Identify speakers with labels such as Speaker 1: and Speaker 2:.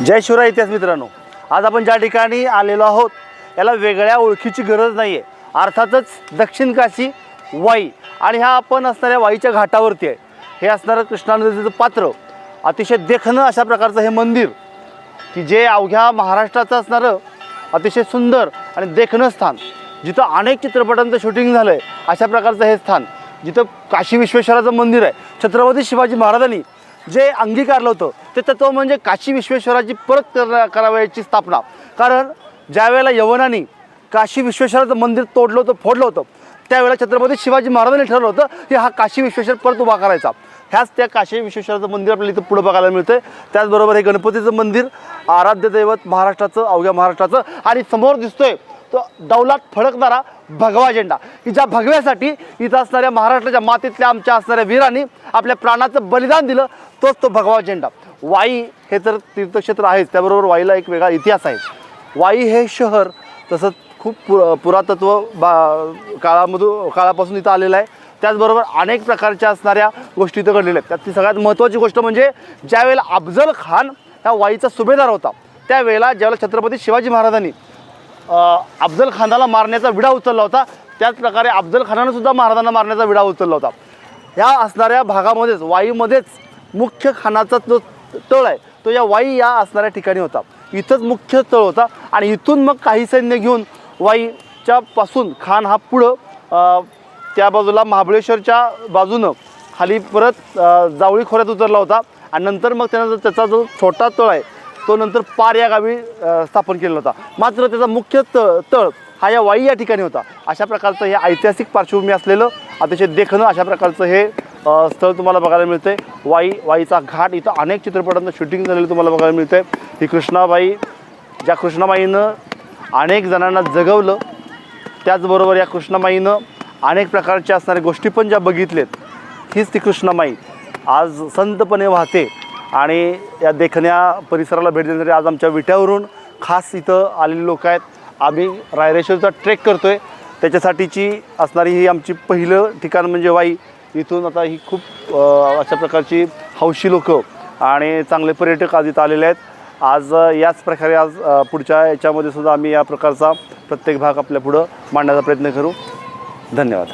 Speaker 1: जय शिवराय इतिहास मित्रांनो. आज आपण ज्या ठिकाणी आलेलो आहोत याला वेगळ्या ओळखीची गरज नाही आहे अर्थातच दक्षिण काशी वाई आणि ह्या आपण असणाऱ्या वाईच्या घाटावरती आहे. हे असणारं कृष्णा नदीचं पात्र अतिशय देखणं अशा प्रकारचं हे मंदिर की जे अवघ्या महाराष्ट्राचं असणारं अतिशय सुंदर आणि देखणं स्थान जिथं अनेक चित्रपटांचं शूटिंग झालं आहे अशा प्रकारचं हे स्थान जिथं काशी विश्वेश्वराचं मंदिर आहे. छत्रपती शिवाजी महाराजांनी जे अंगीकारलं होतं ते तत्व म्हणजे काशी विश्वेश्वराची परत करा करावयाची स्थापना. कारण ज्यावेळेला यवनाने काशी विश्वेश्वराचं मंदिर तोडलं होतं फोडलं होतं त्यावेळेला छत्रपती शिवाजी महाराजांनी ठरवलं होतं की हा काशी विश्वेश्वर परत उभा करायचा. ह्याच त्या काशी विश्वेश्वराचं मंदिर आपल्याला इथं पुढं बघायला मिळतं त्याचबरोबर हे गणपतीचं मंदिर आराध्य दैवत महाराष्ट्राचं अवघ्या महाराष्ट्राचं. आणि समोर दिसतोय तो दौलात फडकणारा भगवा झेंडा की ज्या भगव्यासाठी इथं असणाऱ्या महाराष्ट्राच्या मातीतल्या आमच्या असणाऱ्या वीरांनी आपल्या प्राणाचं बलिदान दिलं तोच तो भगवा झेंडा. वाई हे तर तीर्थक्षेत्र आहेच त्याबरोबर वाईला एक वेगळा इतिहास आहे. वाई हे शहर तसंच खूप पु पुरातत्व बा काळामधून काळापासून इथं आलेलं आहे. त्याचबरोबर अनेक प्रकारच्या असणाऱ्या गोष्टी इथं घडलेल्या आहेत. त्यात ती सगळ्यात महत्त्वाची गोष्ट म्हणजे ज्यावेळेला अफजल खान ह्या वाईचा सुभेदार होता त्यावेळेला ज्यावेळेला छत्रपती शिवाजी महाराजांनी अफजल खानाला मारण्याचा विडा उचलला होता. त्याचप्रकारे अफजल खानानं सुद्धा महाराजांना मारण्याचा विडा उचलला होता. ह्या असणाऱ्या भागामध्येच वाईमध्येच मुख्य खानाचा जो तळ आहे तो या वाई या असणाऱ्या ठिकाणी होता. इथंच मुख्य तळ होता आणि इथून मग काही सैन्य घेऊन वाईच्या पासून खान हा पुढं त्या बाजूला महाबळेश्वरच्या बाजूनं खाली परत जावळी खोऱ्यात उतरला होता. आणि नंतर मग त्यानं त्याचा जो छोटा तळ आहे तो नंतर पार या गावी स्थापन केलेला होता. मात्र त्याचा मुख्य त तळ हा या वाई या ठिकाणी होता. अशा प्रकारचं हे ऐतिहासिक पार्श्वभूमी असलेलं अतिशय देखणं अशा प्रकारचं हे स्थळ तुम्हाला बघायला मिळतं आहे वाई वाईचा घाट इथं अनेक चित्रपटांचं शूटिंग झालेलं तुम्हाला बघायला मिळतं आहे ही कृष्णाबाई ज्या कृष्णाबाईनं अनेक जणांना जगवलं त्याचबरोबर या कृष्णामाईनं अनेक प्रकारच्या असणाऱ्या गोष्टी पण ज्या बघितलेत हीच ती कृष्णामाई आज संतपणे वाहते आणि या देखण्या परिसराला भेट देण्यासाठी आज आमच्या विट्यावरून खास इथं आलेले लोक आहेत. आम्ही रायरेश्वरचा ट्रेक करतो आहे त्याच्यासाठीची असणारी ही आमची पहिलं ठिकाण म्हणजे वाई. इथून आता ही खूप अशा प्रकारची हौशी लोक आणि चांगले पर्यटक आज इथं आलेले आहेत. आज याच प्रकारे आज पुढच्या याच्यामध्ये सुद्धा आम्ही या प्रकारचा प्रत्येक भाग आपल्या पुढं मांडण्याचा प्रयत्न करू. धन्यवाद.